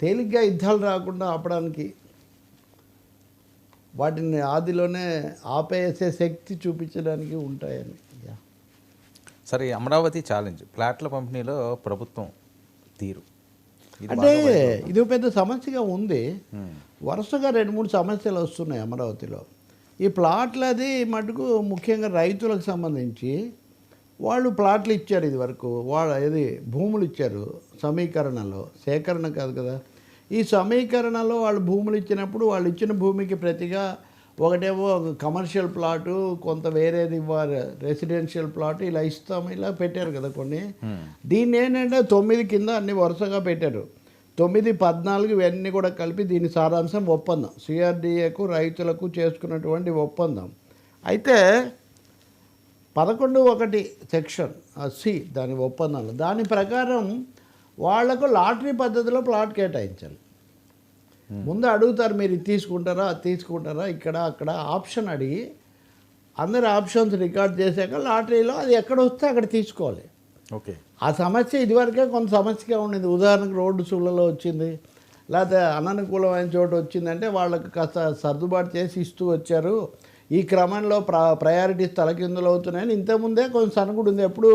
తేలిగ్గా యుద్ధాలు రాకుండా ఆపడానికి వాటిని ఆదిలోనే ఆపేసే శక్తి చూపించడానికి ఉంటాయని. సరే ఈ అమరావతి ఛాలెంజ్ ప్లాట్ల పంపిణీలో ప్రభుత్వం తీరు. అంటే ఇది పెద్ద సమస్యగా ఉంది. వరుసగా రెండు మూడు సమస్యలు వస్తున్నాయి అమరావతిలో. ఈ ప్లాట్లది మటుకు ముఖ్యంగా రైతులకు సంబంధించి వాళ్ళు ప్లాట్లు ఇచ్చారు ఇది వరకు. వాళ్ళ ఇది భూములు ఇచ్చారు సమీకరణలో. సేకరణ కాదు కదా. ఈ సమీకరణలో వాళ్ళు భూములు ఇచ్చినప్పుడు వాళ్ళు ఇచ్చిన భూమికి ప్రతిగా ఒకటేమో కమర్షియల్ ప్లాటు కొంత వేరేది ఇవ్వాలి. రెసిడెన్షియల్ ప్లాట్ ఇలా ఇస్తాం ఇలా పెట్టారు కదా కొన్ని. దీన్ని ఏంటంటే తొమ్మిది కింద అన్ని వరుసగా పెట్టారు. తొమ్మిది పద్నాలుగు ఇవన్నీ కూడా కలిపి దీని సారాంశం ఒప్పందం. సిఆర్డిఏకు రైతులకు చేసుకున్నటువంటి ఒప్పందం. అయితే పదకొండు ఒకటి సెక్షన్ సి దాని ఒప్పందంలో. దాని ప్రకారం వాళ్ళకు లాటరీ పద్ధతిలో ప్లాట్ కేటాయించాలి. ముందు అడుగుతారు మీరు ఇది తీసుకుంటారా అది తీసుకుంటారా ఇక్కడ అక్కడ ఆప్షన్ అడిగి అందరి ఆప్షన్స్ రికార్డ్ చేశాక లాటరీలో అది ఎక్కడ వస్తే అక్కడ తీసుకోవాలి. ఓకే. ఆ సమస్య ఇదివరకే కొంత సమస్యగా ఉండేది. ఉదాహరణకు రోడ్డు సూళ్ళలో వచ్చింది లేకపోతే అననుకూలమైన చోటు వచ్చిందంటే వాళ్ళకి కాస్త సర్దుబాటు చేసి ఇస్తూ వచ్చారు. ఈ క్రమంలో ప్ర ప్రయారిటీస్ తలకిందులు అవుతున్నాయని ఇంతకుముందే కొంచెం సనుగుడు ఉంది. ఎప్పుడు?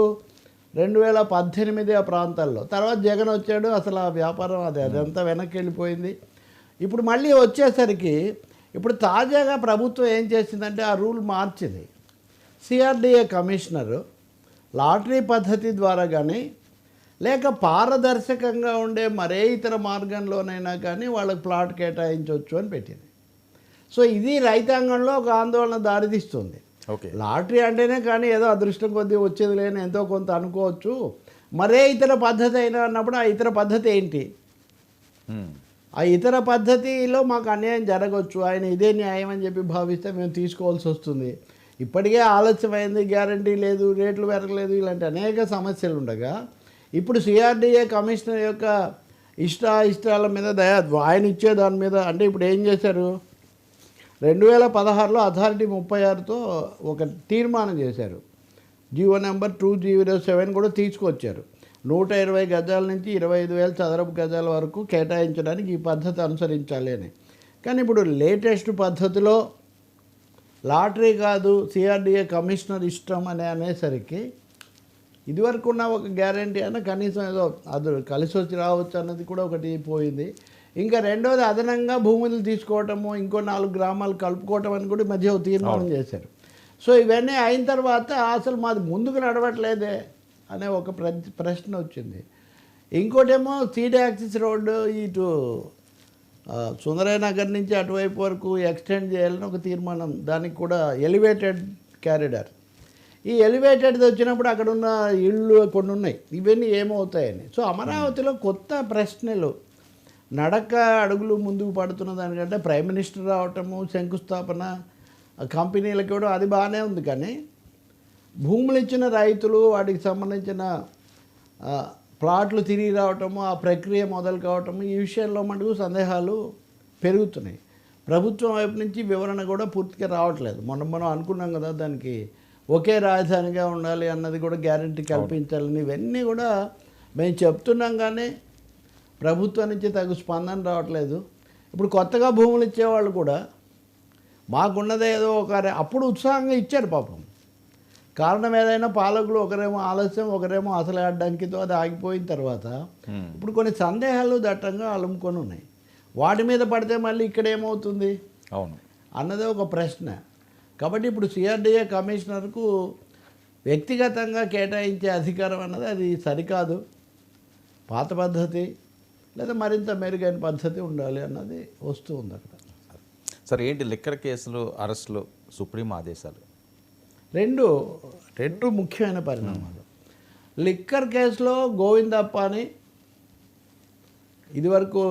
రెండు వేల పద్దెనిమిది ఆ ప్రాంతాల్లో తర్వాత జగన్ వచ్చాడు అసలు ఆ వ్యాపారం అది అదంతా వెనక్కి వెళ్ళిపోయింది ఇప్పుడు మళ్ళీ వచ్చేసరికి ఇప్పుడు తాజాగా ప్రభుత్వం ఏం చేసిందంటే ఆ రూల్ మార్చింది. సిఆర్డిఏ కమిషనరు లాటరీ పద్ధతి ద్వారా కానీ లేక పారదర్శకంగా ఉండే మరే ఇతర మార్గంలోనైనా కానీ వాళ్ళకి ప్లాట్ కేటాయించవచ్చు అని పెట్టింది. సో ఇది రైతాంగంలో ఒక ఆందోళన దారితీస్తుంది. ఓకే. లాటరీ అంటేనే కానీ ఏదో అదృష్టం కొద్దీ వచ్చేది లేని ఎంతో కొంత అనుకోవచ్చు. మరే ఇతర పద్ధతి అయినా అన్నప్పుడు ఆ ఇతర పద్ధతి ఏంటి. ఆ ఇతర పద్ధతిలో మాకు అన్యాయం జరగవచ్చు ఆయన ఇదే న్యాయం అని చెప్పి భావిస్తే మేము తీసుకోవాల్సి వస్తుంది. ఇప్పటికే ఆలస్యమైంది గ్యారంటీ లేదు రేట్లు పెరగలేదు ఇలాంటి అనేక సమస్యలు ఉండగా ఇప్పుడు సిఆర్డిఏ కమిషనర్ యొక్క ఇష్ట ఇష్టాల మీద దయా ఆయన ఇచ్చే దాని మీద అంటే ఇప్పుడు ఏం చేశారు? రెండు వేల పదహారులో అథారిటీ ముప్పై ఆరుతో ఒక తీర్మానం చేశారు. GO number two zero seven కూడా తీసుకొచ్చారు. నూట ఇరవై గజాల నుంచి ఇరవై ఐదు వేల చదరపు గజాల వరకు కేటాయించడానికి ఈ పద్ధతి అనుసరించాలి అని. కానీ ఇప్పుడు లేటెస్ట్ పద్ధతిలో లాటరీ కాదు సిఆర్డిఏ కమిషనర్ ఇష్టం అని అనేసరికి ఇదివరకు ఉన్న ఒక గ్యారంటీ అయినా కనీసం ఏదో అది కలిసి వచ్చి రావచ్చు అన్నది కూడా ఒకటి పోయింది. ఇంకా రెండోది అదనంగా భూములు తీసుకోవటము ఇంకో నాలుగు గ్రామాలు కలుపుకోవటం అని కూడా మధ్య తీర్మానం చేశారు. సో ఇవన్నీ అయిన తర్వాత అసలు మాది ముందుకు నడవట్లేదే అనే ఒక ప్ర- ప్రశ్న వచ్చింది. ఇంకోటేమో సీడ్ యాక్సిస్ రోడ్డు ఇటు ఆ, సుందరయ్య నగర్ నుంచి అటువైపు వరకు ఎక్స్టెండ్ చేయాలని ఒక తీర్మానం దానికి కూడా ఎలివేటెడ్ క్యారిడార్ ఈ ఎలివేటెడ్ వచ్చినప్పుడు అక్కడ ఉన్న ఇళ్ళు కొన్ని ఉన్నాయి. ఇవన్నీ ఏమవుతాయని. సో అమరావతిలో కొత్త ప్రశ్నలు నడక అడుగులు ముందుకు పడుతున్న దానికంటే ప్రైమ్ మినిస్టర్ రావటము శంకుస్థాపన కంపెనీలకు కూడా అది బాగానే ఉంది కానీ భూములు ఇచ్చిన రైతులు వాటికి సంబంధించిన ప్లాట్లు తిరిగి రావటము ఆ ప్రక్రియ మొదలు కావటము ఈ విషయంలో మటుకు సందేహాలు పెరుగుతున్నాయి. ప్రభుత్వం వైపు నుంచి వివరణ కూడా పూర్తిగా రావట్లేదు. మనం మనం అనుకున్నాం కదా దానికి ఒకే రాజధానిగా ఉండాలి అన్నది కూడా గ్యారంటీ కల్పించాలని ఇవన్నీ కూడా మేము చెప్తున్నాం కానీ ప్రభుత్వం నుంచి తగు స్పందన రావట్లేదు. ఇప్పుడు కొత్తగా భూములు ఇచ్చేవాళ్ళు కూడా మాకున్నదే ఏదో ఒక అప్పుడు ఉత్సాహంగా ఇచ్చారు పాపం. కారణం ఏదైనా పాలకులు ఒకరేమో ఆలస్యం ఒకరేమో అసలు అడ్డంకితో అది ఆగిపోయిన తర్వాత. ఇప్పుడు కొన్ని సందేహాలు దట్టంగా అలుముకొని ఉన్నాయి. వాటి మీద పడితే మళ్ళీ ఇక్కడ ఏమవుతుంది? అవును. అన్నదే ఒక ప్రశ్న. కాబట్టి ఇప్పుడు సిఆర్డిఏ కమిషనర్కు వ్యక్తిగతంగా కేటాయించే అధికారం అన్నది అది సరికాదు. పాత పద్ధతి. లేదా మరింత మెరుగైన పద్ధతి ఉండాలి అన్నది వస్తూ ఉంది అక్కడ. సరే ఏంటి లిక్కర్ కేసులు అరెస్టులు సుప్రీం ఆదేశాలు? రెండు రెండు ముఖ్యమైన పరిణామాలు. లిక్కర్ కేసులో గోవిందప్ప అని ఇదివరకు